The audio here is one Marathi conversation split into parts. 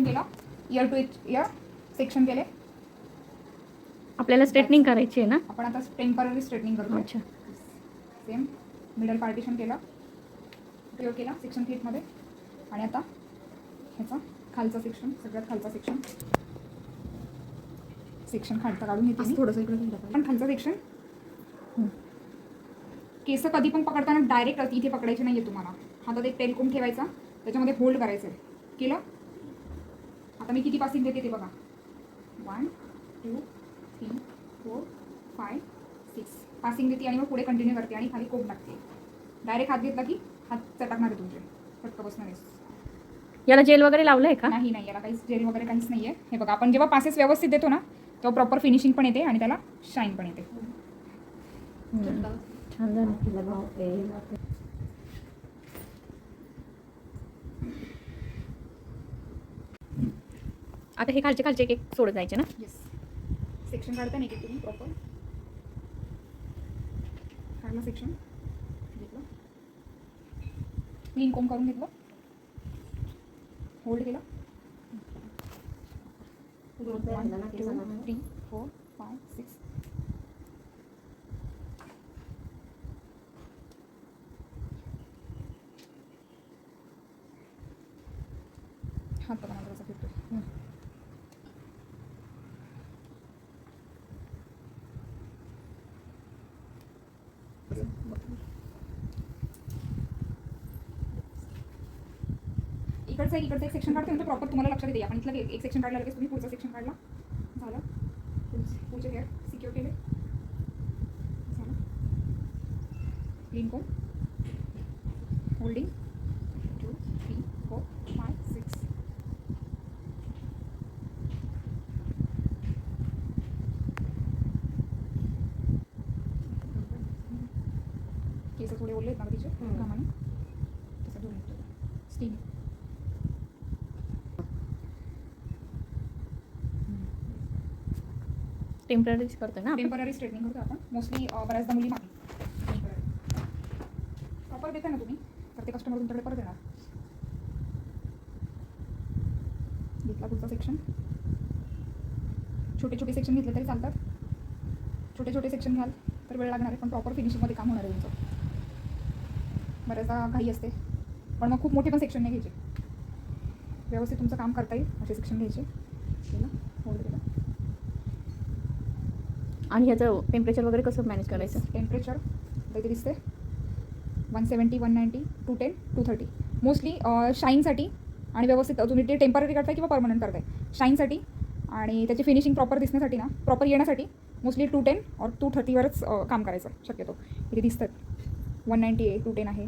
सेक्शन केलं. इयर टू इयर सेक्शन केले. आपल्याला स्ट्रेटनिंग करायची आहे ना? आपण आता टेंपररी स्ट्रेटनिंग करतो अच्छा. सेम मिडल पार्टिशन केलं. उपयोग केला सेक्शनमध्ये. आणि आता ह्याचा खालचा सेक्शन सगळ्यात खालचा सेक्शन सेक्शन खालचा काढून घेते. थोडंसं इकडे. पण खालचा सेक्शन केस कधी पण पकडताना डायरेक्ट इथे पकडायचे नाहीये तुम्हाला. हातात एक टेलकोम ठेवायचा. त्याच्यामध्ये होल्ड करायचं आहे केलं? आता मी किती पासिंग देते ते बघा. One two three four five six passing देते आणि मग पुढे कंटिन्यू करते आणि खाली कोंब टाकते. डायरेक्ट हात घेतला की हात चटकणार आहे तुमचे. फटकं बसणार आहे याला जेल वगैरे लावलंय का? नाही नाही. याला काहीच जेल वगैरे काहीच नाही आहे हे बघा आपण जेव्हा पासेस व्यवस्थित देतो ना तेव्हा प्रॉपर फिनिशिंग पण येते आणि त्याला शाईन पण येते. छान झालं. आता हे खालचे खालचे एक एक सोडत जायचे ना? येस सेक्शन काढता नाही की तुम्ही? प्रॉपर काढला सेक्शन घेतलं. क्लीन कोम करून घेतलं. होल्ड केलं. थ्री फोर फाय सिक्स हात बघा माझा कसा इकडचं एक इकडचं एक सेक्शन काढतो नंतर प्रॉपर तुम्हाला लक्षात येते. आपण इथलं एक- सेक्शन काढला लगेच तुम्ही पुढचा सेक्शन काढला. झालं. पुढचे- हेअर सिक्युअर केले. झालं. Clean comb holding two three four five six केस थोडे ओले आहेत ना तिचे. कामाने तसं धुवून स्टीम टेम्पररीच करतोय ना टेंपररी स्ट्रेटनिंग करतो आपण. मोस्टली बऱ्याचदा मुली मागे. प्रॉपर देता ना तुम्ही? तर ते कस्टमर तुमच्याकडे परत येणार. घेतला पुढचा सेक्शन छोटे छोटे सेक्शन घेतले तरी चालतात. छोटे छोटे सेक्शन घ्याल तर वेळ लागणार आहे. पण प्रॉपर फिनिशिंगमध्ये काम होणार आहे तुमचं. बऱ्याचदा घाई असते. पण मग खूप मोठे पण सेक्शन नाही घ्यायचे. व्यवस्थित तुमचं काम करता येईल. असे सेक्शन घ्यायचे केलं होल्ड केलं आणि ह्याचं टेम्परेचर वगैरे कसं मॅनेज करायचं? टेम्परेचर इथे दिसते one seventy one ninety two ten two thirty mostly शाईनसाठी आणि व्यवस्थित तुम्ही ते टेंपररी करताय किंवा परमनंट करताय? शाईनसाठी आणि त्याची फिनिशिंग प्रॉपर दिसण्यासाठी ना प्रॉपर येण्यासाठी मोस्टली टू टेन और टू थर्टीवरच काम करायचं शक्यतो. इथे दिसतात. वन नाईन्टी आहे टू टेन आहे.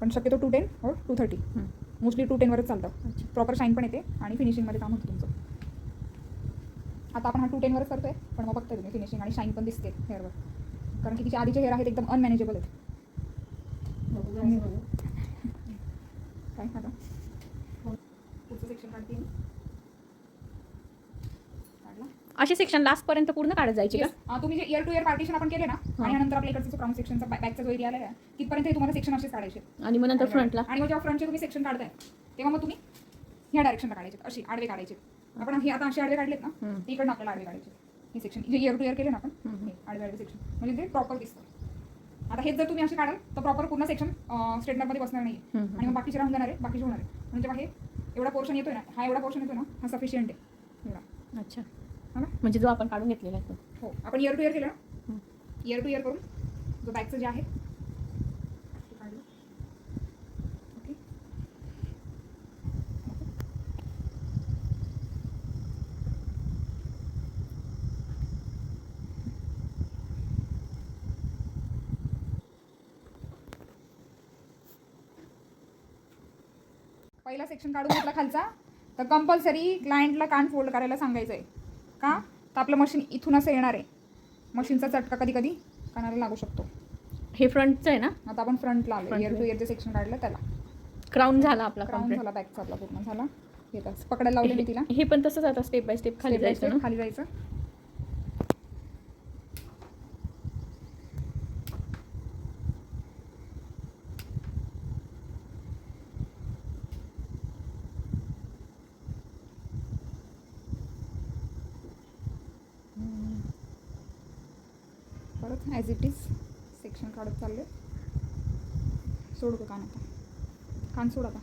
पण शक्यतो टू टेन और टू थर्टी. मोस्टली टू टेनवरच चालतं. प्रॉपर शाईन पण येते आणि फिनिशिंगमध्ये काम होतं तुमचं. आता आपण हा टू टेनवरच करतोय पण मग बघताय तुम्ही फिनिशिंग आणि शाईन पण दिसते हेअरवर कारण की तिचे आधीचे हेअर आहेत एकदम अनमॅनेजेबल आहेत. काय आता पुढचं सेक्शन काढते असे सेक्शन लास्ट पर्यंत पूर्ण काढत जायचे का? तुम्ही जे इयर टू इयर पार्टिशन आपण केले ना आणि नंतर आपल्या इकडचं जो सेक्शनचा बॅकचा जो एरिया आलेला आहे तिथपर्यंत तुम्हाला सेक्शन असेच काढायचे. आणि मग नंतर फ्रंटला आणि मग जेव्हा फ्रंटचे तुम्ही सेक्शन काढताय तेव्हा मग तुम्ही ह्या डायरेक्शनला काढायचे अशी आडवे काढायचे. आपण हे आता असे आडवे काढलेत ना हम्म. इकडनं आपल्याला आडवे काढायचे. हे सेक्शन जे इयर टू इयर केले ना आपण हम्म. हे आडवे आडवे सेक्शन म्हणजे ते प्रॉपर दिसतं. आता हेच जर तुम्ही असे काढाल तर प्रॉपर पूर्ण सेक्शन स्ट्रेटनरमध्ये बसणार नाही हम्म. आणि मग बाकीचे राहून जाणार आहे बाकीचे होणार आहे. म्हणजे हे एवढा पोर्शन येतोय ना हा एवढा पोर्शन येतोय ना हा सफिशियंट आहे. एवढा अच्छा. हा ना? म्हणजे जो आपण काढून घेतलेला आहे तो. हो. आपण इयर टू इयर केलं ना. इयर टू इयर करून जो बॅगचं जे आहे ते काढलं ओके पहिला सेक्शन काढून घेतला खालचा. तर कंपल्सरी क्लायंटला कान फोल्ड करायला सांगायचं आहे का? तर आपलं मशीन इथून असं येणार आहे. मशीनचा चटका कधी कधी कानाला लागू शकतो. हे फ्रंटचं आहे ना? आता आपण फ्रंटला आलो इयर टू. इयरचे सेक्शन काढलं त्याला. क्राऊन झाला आपला क्राऊन. झाला बॅकचा आपला पूर्ण. झाला. येतात पकडायला लावले मी तिला. हे पण तसंच आता स्टेप बाय स्टेप खाली जायचं खाली जायचं. ॲज इट इज सेक्शन काढत चालले सोडू का कान आता? कान सोड आता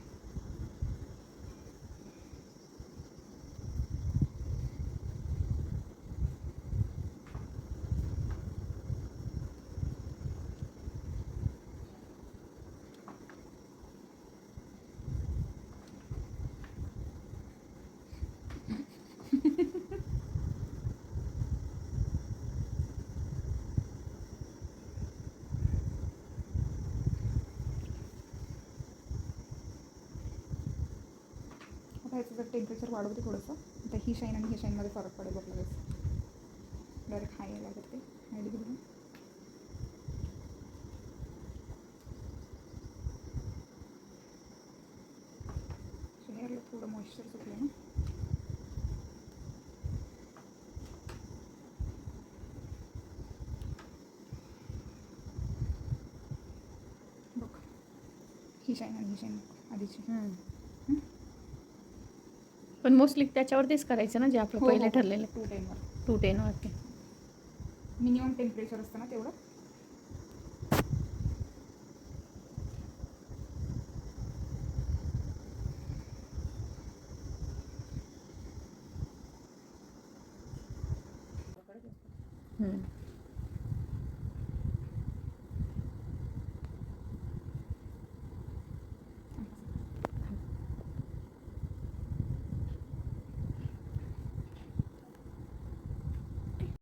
आता ह्याचं जर टेम्परेचर वाढवते थोडंसं. आता ही शाईन आणि ही शाईनमध्ये फरक पडेल बघ लगेच. डायरेक्ट हाय यायला लागत ते. हाय डिग्री हेअरला थोडं मॉइश्चर सुटलं ना. बघ. ही शाईन आणि ही शाईन आधीची. पण मोस्टली त्याच्यावरतीच करायचं ना जे आपलं हो, पहिले ठरलेलं. टू टेनवर टू टेनवरती मिनिमम टेम्परेचर असतं ना तेवढं? हम्म.